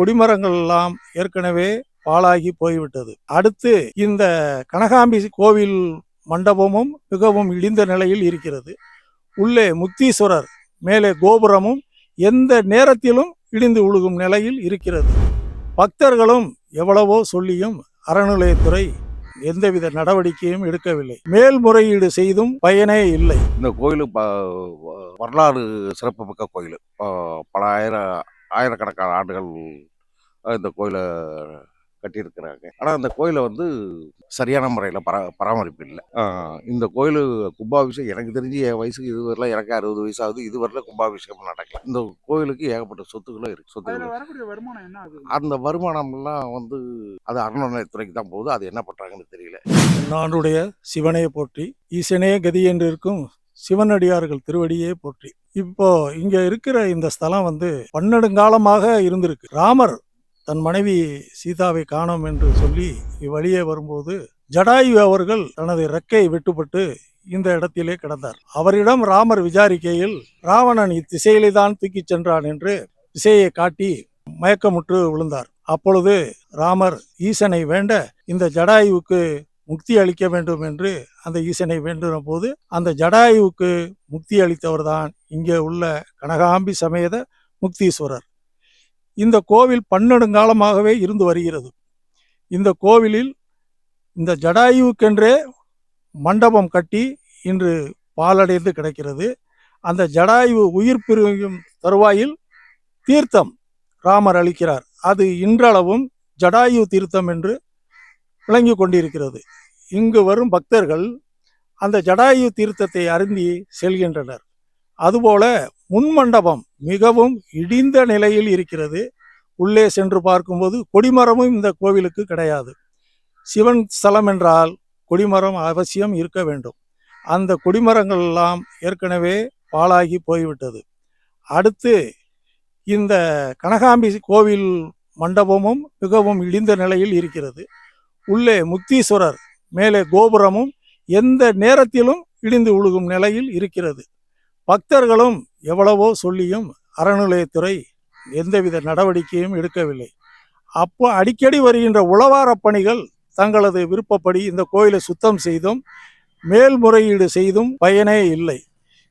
கொடிமரங்கள் எல்லாம் ஏற்கனவே பாழாகி போய்விட்டது. அடுத்து இந்த கனகாம்பி கோவில் மண்டபமும் மிகவும் இடிந்த நிலையில் இருக்கிறது. உள்ளே முக்தீஸ்வரர் மேலே கோபுரமும் எந்த நேரத்திலும் இடிந்து விழுகும் நிலையில் இருக்கிறது. பக்தர்களும் எவ்வளவோ சொல்லியும் அறநிலையத்துறை எந்தவித நடவடிக்கையும் எடுக்கவில்லை. மேல்முறையீடு செய்தும் பயனே இல்லை. இந்த கோயில் ப வ- வரலாறு சிறப்புமிக்க கோயில். பல ஆயிரம் ஆயிரக்கணக்கான ஆண்டுகள் இந்த கோயிலை கட்டியிருக்கிறாங்க. ஆனால் இந்த கோயிலை வந்து சரியான முறையில் பரா பராமரிப்பு இல்லை. இந்த கோயில் கும்பாபிஷேகம் எனக்கு தெரிஞ்சு என் வயசுக்கு இதுவரையில எனக்கு அறுபது வயசு ஆகுது இதுவரையில கும்பாபிஷேகம் நடக்கல. இந்த கோயிலுக்கு ஏகப்பட்ட சொத்துக்களும் இருக்கு சொத்துக்கள் அந்த வருமானம்லாம் வந்து அது அறநிலையத்துறைக்கு தான் போகுது அது என்ன பண்ணுறாங்கன்னு தெரியல. நானுடைய சிவனையை போற்றி ஈசனே கதி என்று இருக்கும் சிவனடியார்கள் திருவடியே போற்றி. இப்போ இங்க இருக்கிற இந்த ஸ்தலம் வந்து பன்னெடுங்காலமாக இருந்திருக்கு. ராமர் தன் மனைவி சீதாவை காணோம் என்று சொல்லி இவ்வழியே வரும்போது ஜடாயு அவர்கள் தனது ரெக்கை வெட்டுப்பட்டு இந்த இடத்திலே கிடந்தார். அவரிடம் ராமர் விசாரிக்கையில் ராவணன் இத்திசையிலே தான் தூக்கிச் சென்றான் என்று திசையை காட்டி மயக்கமுற்று விழுந்தார். அப்பொழுது ராமர் ஈசனை வேண்ட இந்த ஜடாயுவுக்கு முக்தி அளிக்க வேண்டும் என்று அந்த ஈசனை வேண்டின போது அந்த ஜடாயுவுக்கு முக்தி அளித்தவர்தான் இங்கே உள்ள கனகாம்பி சமேத முக்தீஸ்வரர். இந்த கோவில் பன்னெடுங்காலமாகவே இருந்து வருகிறது. இந்த கோவிலில் இந்த ஜடாயுக்கென்றே மண்டபம் கட்டி இன்று பாலடைந்து கிடக்கிறது. அந்த ஜடாயு உயிர் பிரியும் தருவாயில் தீர்த்தம் ராமர் அளிக்கிறார். அது இன்றளவும் ஜடாயு தீர்த்தம் என்று விளங்கி கொண்டிருக்கிறது. இங்கு வரும் பக்தர்கள் அந்த ஜடாயு தீர்த்தத்தை அருந்தி செல்கின்றனர். அதுபோல முன்மண்டபம் மிகவும் இடிந்த நிலையில் இருக்கிறது. உள்ளே சென்று பார்க்கும்போது கொடிமரமும் இந்த கோவிலுக்கு கிடையாது. சிவன் ஸ்தலம் என்றால் கொடிமரம் அவசியம் இருக்க வேண்டும். அந்த கொடிமரங்கள் எல்லாம் ஏற்கனவே பாழாகி போய்விட்டது. அடுத்து இந்த கனகாம்பி கோவில் மண்டபமும் மிகவும் இடிந்த நிலையில் இருக்கிறது. உள்ளே முக்தீஸ்வரர் மேலே கோபுரமும் எந்த நேரத்திலும் இடிந்து விழுகும் நிலையில் இருக்கிறது. பக்தர்களும் எவ்வளவோ சொல்லியும் அறநிலையத்துறை எந்தவித நடவடிக்கையும் எடுக்கவில்லை. அப்போ அடிக்கடி வருகின்ற உளவாரப் பணிகள் தங்களது விருப்பப்படி இந்த கோயிலை சுத்தம் செய்தும் மேல்முறையீடு செய்தும் பயனே இல்லை.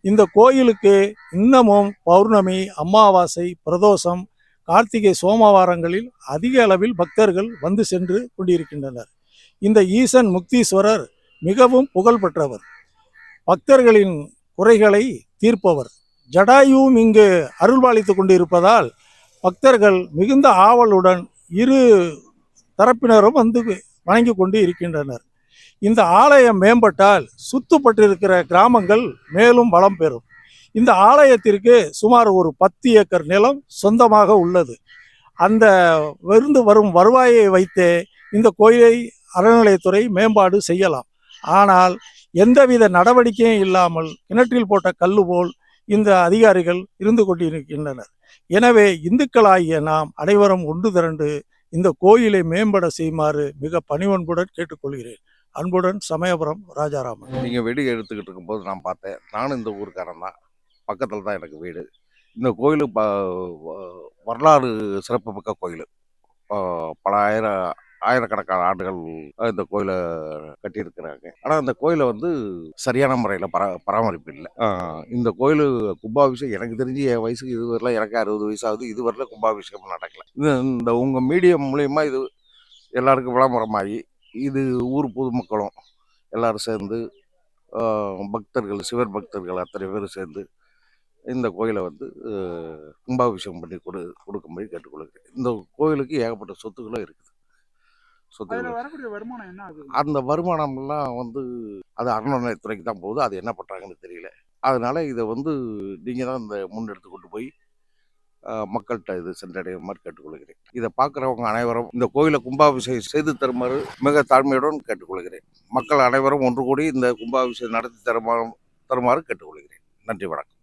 இந்த கோயிலுக்கு இன்னமும் பௌர்ணமி அமாவாசை பிரதோஷம் கார்த்திகை சோமவாரங்களில் அதிக அளவில் பக்தர்கள் வந்து சென்று கொண்டிருக்கின்றனர். இந்த ஈசன் முக்தீஸ்வரர் மிகவும் புகழ்பெற்றவர். பக்தர்களின் குறைகளை தீர்ப்பவர். ஜடாயுவும் இங்கு அருள்பாலித்து கொண்டிருப்பதால் பக்தர்கள் மிகுந்த ஆவலுடன் இரு தரப்பினரும் வந்து வணங்கி கொண்டு இருக்கின்றனர். இந்த ஆலயம் மேம்பட்டால் சுத்துப்பட்டிருக்கிற கிராமங்கள் மேலும் வளம் பெறும். இந்த ஆலயத்திற்கு சுமார் ஒரு பத்து ஏக்கர் நிலம் சொந்தமாக உள்ளது. அந்த விருந்து வரும் வருவாயை வைத்தே இந்த கோயிலை அறநிலையத்துறை மேம்பாடு செய்யலாம். ஆனால் எந்தவித நடவடிக்கையும் இல்லாமல் கிணற்றில் போட்ட கல்லு போல் இந்த அதிகாரிகள் இருந்து கொண்டிருக்கின்றனர். எனவே இந்துக்களாகிய நாம் அனைவரும் ஒன்று திரண்டு இந்த கோயிலை மேம்பட செய்யுமாறு மிக பணிவன்புடன் கேட்டுக்கொள்கிறேன். அன்புடன் சமயபுரம் ராஜாராமன். நீங்கள் வெடி எடுத்துக்கிட்டு இருக்கும்போது நான் பார்த்தேன். நானும் இந்த ஊருக்காரன் தான். பக்கத்தில் தான் எனக்கு வீடு. இந்த கோயில் ப வ- வரலாறு சிறப்புமிக்க கோயில். பல ஆயிரம் ஆயிரக்கணக்கான ஆண்டுகள் இந்த கோயிலை கட்டியிருக்கிறாங்க. ஆனால் இந்த கோயிலை வந்து சரியான முறையில் பரா பராமரிப்பு இல்லை. இந்த கோயில் கும்பாபிஷேகம் எனக்கு தெரிஞ்சு என் வயசுக்கு இதுவரையில எனக்கு அறுபது வயசு ஆகுது வரல கும்பாபிஷேகம் நடக்கல. இது இந்த உங்கள் மீடியம் மூலயமா இது எல்லாருக்கும் விளம்பரமாகி இது ஊர் பொதுமக்களும் எல்லாரும் சேர்ந்து பக்தர்கள் சிவர் பக்தர்கள் அத்தனை பேரும் சேர்ந்து இந்த கோயிலை வந்து கும்பாபிஷேகம் பண்ணி கொடு கொடுக்கும்படி கேட்டுக்கொள்கிறேன். இந்த கோயிலுக்கு ஏகப்பட்ட சொத்துக்களும் இருக்குது. ஆகுது? அந்த வருமானம்லாம் வந்து அது அறநிலையத்துறைக்கு தான் போகுது. அது என்ன பண்ணுறாங்கன்னு தெரியல. அதனால இதை வந்து நீங்கள் தான் இந்த முன்னெடுத்து கொண்டு போய் மக்கள்கிட்ட இது சென்றடைய மாதிரி கேட்டுக்கொள்கிறேன். இதை பார்க்குறவங்க அனைவரும் இந்த கோயிலை கும்பாபிஷேகம் செய்து தருமாறு மிக தாழ்மையுடன் கேட்டுக்கொள்கிறேன். மக்கள் அனைவரும் ஒன்று கூடி இந்த கும்பாபிஷேகம் நடத்தி தருமாறு தருமாறு கேட்டுக்கொள்கிறேன். நன்றி வணக்கம்.